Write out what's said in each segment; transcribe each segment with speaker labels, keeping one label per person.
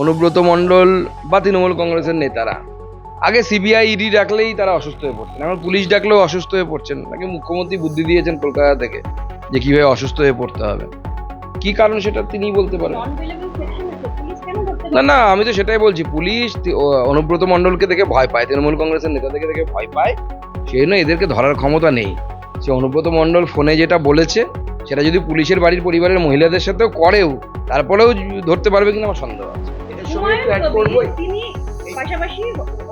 Speaker 1: অনুব্রত মণ্ডল বা তৃণমূল কংগ্রেসের নেতারা। আগে সিবিআই ইডি ডাকলেই তারা অসুস্থ হয়ে পড়ছেন এখন পুলিশ ডাকলেও অসুস্থ হয়ে পড়ছেন নাকি মুখ্যমন্ত্রী বুদ্ধি দিয়েছেন কলকাতা থেকে যে কীভাবে অসুস্থ হয়ে পড়তে হবে? কি কারণ সেটা তিনি বলতে পারেন? না না, আমি তো সেটাই বলছি। পুলিশ অনুব্রত মণ্ডলকে দেখে ভয় পায়। তৃণমূল কংগ্রেসের নেতাদেরকে দেখে ভয় পায়। সেই জন্য এদেরকে ধরার ক্ষমতা নেই। সে অনুব্রত মণ্ডল ফোনে যেটা বলেছে, সেটা যদি পুলিশের বাড়ির পরিবারের মহিলাদের সাথেও করেও, তারপরেও ধরতে পারবে কিনা আমার সন্দেহ আছে।
Speaker 2: হুমায়ুন কবির তিনি পাশাপাশি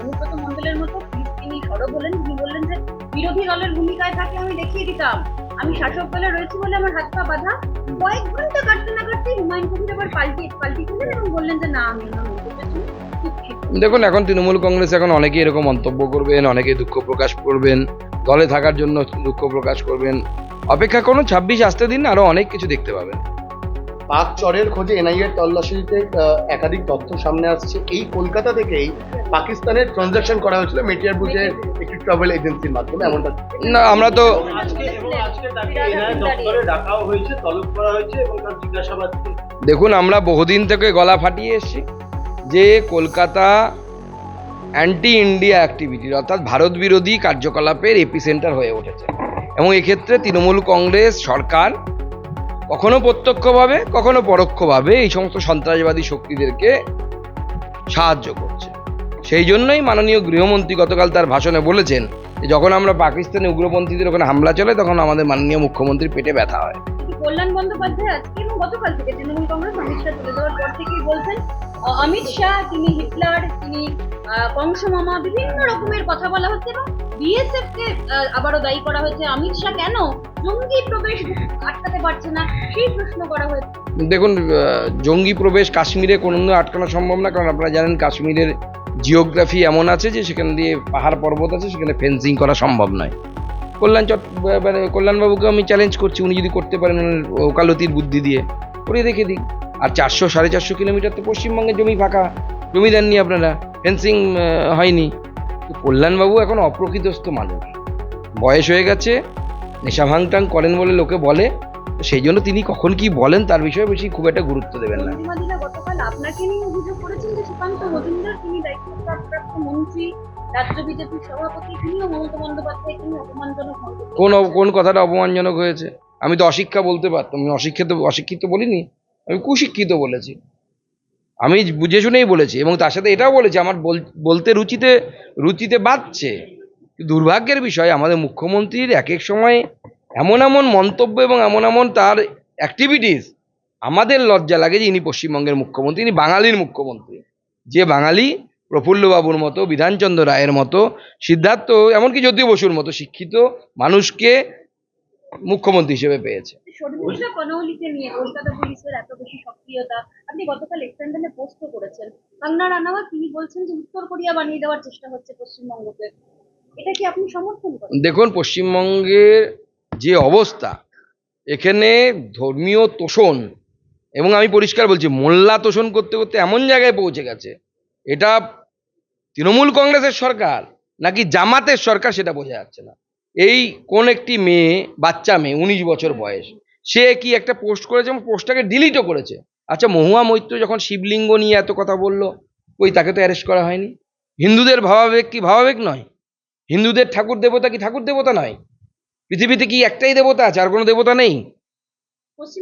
Speaker 2: অনুব্রত মন্ডলের মতো তিনি সরব হলেন তিনি বললেন যে বিরোধী দলের ভূমিকায় থাকে আমি দেখিয়ে দিতাম। আমি শাসক দলে রয়েছি বলে আমার হাত পা বাঁধা। কয়েক ঘণ্টা কাটতে না কাটতে হুমায়ুন কবির আবার পাল্টি পাল্টি এবং বললেন যে না আমি আমার
Speaker 1: দেখুন এখন তৃণমূল কংগ্রেস এখন অনেকেই এরকম মন্তব্য করবেন অনেকেই দুঃখ প্রকাশ করবেন। দলে থাকার জন্য দুঃখ প্রকাশ করবেন। অপেক্ষা করুন ছাব্বিশ আসতে দিন আরও অনেক কিছু দেখতে পাবেন।
Speaker 3: পাক চরের খোঁজে এনআইএ তল্লাশিতে একাধিক তথ্য সামনে আসছে। এই কলকাতা থেকেই পাকিস্তানের ট্রানজাকশন করা হয়েছিল মেটিয়ার বুঝে একটি ট্রাভেল এজেন্সির মাধ্যমে এমনটা।
Speaker 1: না আমরা তো
Speaker 4: আজকে এবং আজকে তাকে এনআইএ দপ্তরে ডাকাও হয়েছে তলব করা হয়েছে এবং তার জিজ্ঞাসাবাদ
Speaker 1: দেখুন আমরা বহুদিন থেকে গলা ফাটিয়ে এসেছি যে কলকাতা অ্যান্টি ইন্ডিয়া অ্যাক্টিভিটির অর্থাৎ ভারত বিরোধী কার্যকলাপের এপিসেন্টার হয়ে উঠেছে। এবং এক্ষেত্রে তৃণমূল কংগ্রেস সরকার কখনো প্রত্যক্ষভাবে, কখনো পরোক্ষভাবে এই সমস্ত সন্ত্রাসবাদী শক্তিদেরকে সাহায্য করছে। সেই জন্যই মাননীয় গৃহমন্ত্রী গতকাল তার ভাষণে বলেছেন যে, যখন আমরা পাকিস্তানে উগ্রপন্থীদের ওখানে হামলা চলে, তখন আমাদের মাননীয় মুখ্যমন্ত্রীর পেটে ব্যথা হয়।
Speaker 2: কল্যাণ বন্দ্যোপাধ্যায় আজকে এবং গতকাল থেকে তৃণমূল কংগ্রেস, অমিত শাহ পর থেকেই বলছেন অমিত শাহ, তিনি হিটলার, তিনি কংসমামা বিভিন্ন রকমের কথা বলা হচ্ছে এবং বিএসএফ কে আবারও দায়ী করা হয়েছে অমিত শাহ। কেন? জঙ্গি প্রবেশ আটকাতে পারছে না, সেই প্রশ্ন করা হয়েছে।
Speaker 1: দেখুন জঙ্গি প্রবেশ কাশ্মীরে কোনো আটকানো সম্ভব না, কারণ আপনারা জানেন কাশ্মীরের জিওগ্রাফি এমন আছে যে সেখান দিয়ে পাহাড় পর্বত আছে, সেখানে ফেন্সিং করা সম্ভব নয়। কল্যাণ চট মানে কল্যাণবাবুকে আমি চ্যালেঞ্জ করছি, উনি যদি করতে পারেন ওকালতির বুদ্ধি দিয়ে। করে দেখে দিক। আর চারশো, সাড়ে চারশো কিলোমিটার তো পশ্চিমবঙ্গের জমি ফাঁকা। জমি দেননি আপনারা। ফেন্সিং হয়নি। কল্যাণবাবু এখন অপ্রকৃতস্থ মানুষ। বয়স হয়ে গেছে নেশা ভাঙটাং করেন বলে লোকে বলে সেই জন্য তিনি কখন কি বলেন তার বিষয়ে বেশি খুব একটা গুরুত্ব দেবেন না।
Speaker 2: আপনাকে নিয়ে অভিযোগ করেছেন যে সুকান্ত মজুমদার তিনি দায়িত্বপ্রাপ্ত মন্ত্রী রাজ্য বিজেপির সভাপতি তিনিও মমতা বন্দ্যোপাধ্যায় তিনি অপমানজনক
Speaker 1: কোন। কোন কথাটা অপমানজনক হয়েছে? আমি তো অশিক্ষা বলতে পারতাম আমি অশিক্ষিত অশিক্ষিত বলিনি আমি কুশিক্ষিত বলেছি। আমি বুঝে শুনেই বলেছি এবং তার সাথে এটাও বলেছি, আমার বল- বলতে রুচিতে রুচিতে বাজছে দুর্ভাগ্যের বিষয়, আমাদের মুখ্যমন্ত্রীর এক এক সময় এমন এমন মন্তব্য এবং এমন এমন তার অ্যাক্টিভিটিস আমাদের লজ্জা লাগে যে ইনি পশ্চিমবঙ্গের মুখ্যমন্ত্রী, ইনি বাঙালির মুখ্যমন্ত্রী। যে বাঙালি প্রফুল্লবাবুর মতো, বিধানচন্দ্র রায়ের মতো, সিদ্ধার্থ, এমনকি জ্যোতি বসুর মতো শিক্ষিত মানুষকে মুখ্যমন্ত্রী হিসেবে পেয়েছে। দেখুন পশ্চিমবঙ্গের যে অবস্থা এখানে ধর্মীয় তোষণ এবং আমি পরিষ্কার বলছি মোল্লা তোষণ করতে করতে এমন জায়গায় পৌঁছে গেছে এটা তৃণমূল কংগ্রেসের সরকার নাকি জামাতের সরকার সেটা বোঝা যাচ্ছে না। এই কোন একটি মেয়ে বাচ্চা মেয়ে উনিশ বছর বয়স সে কি একটা পোস্ট করেছে এবং পোস্টটাকে ডিলিটও করেছে? আচ্ছা মহুয়া মৈত্র যখন শিবলিঙ্গ নিয়ে এত কথা বলল ওই তাকে তো অ্যারেস্ট করা হয়নি? হিন্দুদের ভাবাবেগ কি ভাবাবেগ নয়? হিন্দুদের ঠাকুর দেবতা কি ঠাকুর দেবতা নয়? পৃথিবীতে কি একটাই দেবতা আছে আর কোনো দেবতা নেই?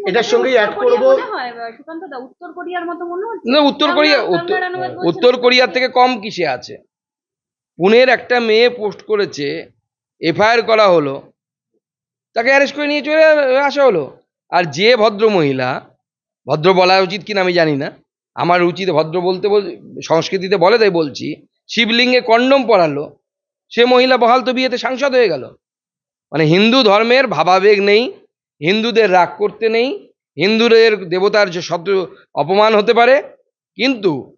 Speaker 3: এটার করবো-
Speaker 2: সুকান্ত দা উত্তর কোরিয়ার মতো মনে হচ্ছে?
Speaker 1: না উত্তর কোরিয়া উত্তর কোরিয়ার থেকে কম কিসে আছে? পুনের একটা মেয়ে পোস্ট করেছে এফআইআর করা হলো, তাকে অ্যারেস্ট করে নিয়ে চলে আসা হলো। আর যে ভদ্র মহিলা, ভদ্র বলা উচিত কিনা আমি জানি না, আমার উচিত ভদ্র বলতে বল- সংস্কৃতিতে বলে তাই বলছি, শিবলিঙ্গে কন্ডম পরালো, সে মহিলা বহাল তো বিয়েতে সাংসদ হয়ে গেল। মানে হিন্দু ধর্মের ভাবাবেগ নেই, হিন্দুদের রাগ করতে নেই, হিন্দুদের দেবতার যে শব্দ অপমান হতে পারে, কিন্তু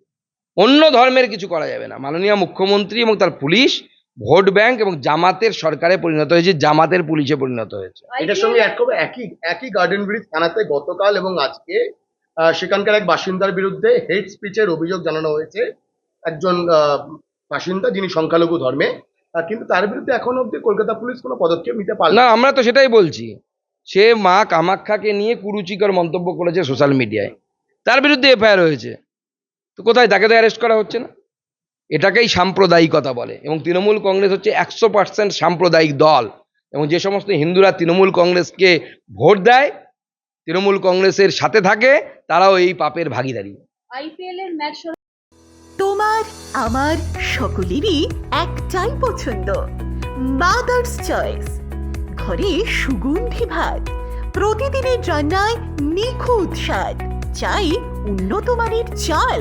Speaker 1: অন্য ধর্মের কিছু করা যাবে না। মাননীয় মুখ্যমন্ত্রী এবং তার পুলিশ ভোট ব্যাংক এবং জামাতের সরকারে পরিণত হয়েছে জামাতের পুলিশে পরিণত হয়েছে।
Speaker 3: এটার সঙ্গে এক করব একই একই গার্ডেন ব্রিজ থানাতে গতকাল এবং আজকে সেখানকার এক বাসিন্দার বিরুদ্ধে হেড স্পিচের অভিযোগ জানানো হয়েছে। একজন বাসিন্দা যিনি সংখ্যালঘু ধর্মে কিন্তু তার বিরুদ্ধে এখন অব্দি কলকাতা পুলিশ কোনো পদক্ষেপ নিতে পারল
Speaker 1: না আমরা তো সেটাই বলছি। সে মা কামাখ্যাকে নিয়ে কুরুচিকর মন্তব্য করেছে সোশ্যাল মিডিয়ায়। তার বিরুদ্ধে এফআইআর হয়েছে। তো কোথায়? তাকে তো অ্যারেস্ট করা হচ্ছে না। এটাকেই সাম্প্রদায়িকতা বলে। এবং তৃণমূল কংগ্রেস হচ্ছে একশো পার্সেন্ট সাম্প্রদায়িক দল। এবং যে সমস্ত হিন্দুরা তৃণমূল কংগ্রেসকে ভোট দেয় তৃণমূল কংগ্রেসের সাথে থাকে তারাও এই পাপের ভাগিদারি।
Speaker 2: আইপিএল এর ম্যাচ
Speaker 5: তোমার আমার সকলেরই একটাই পছন্দ। মাদার্স চয়েস ঘরে সুগন্ধি ভাত। প্রতিদিনের রান্নায় নিখুঁত স্বাদ। চাই উন্নত মানের চাল।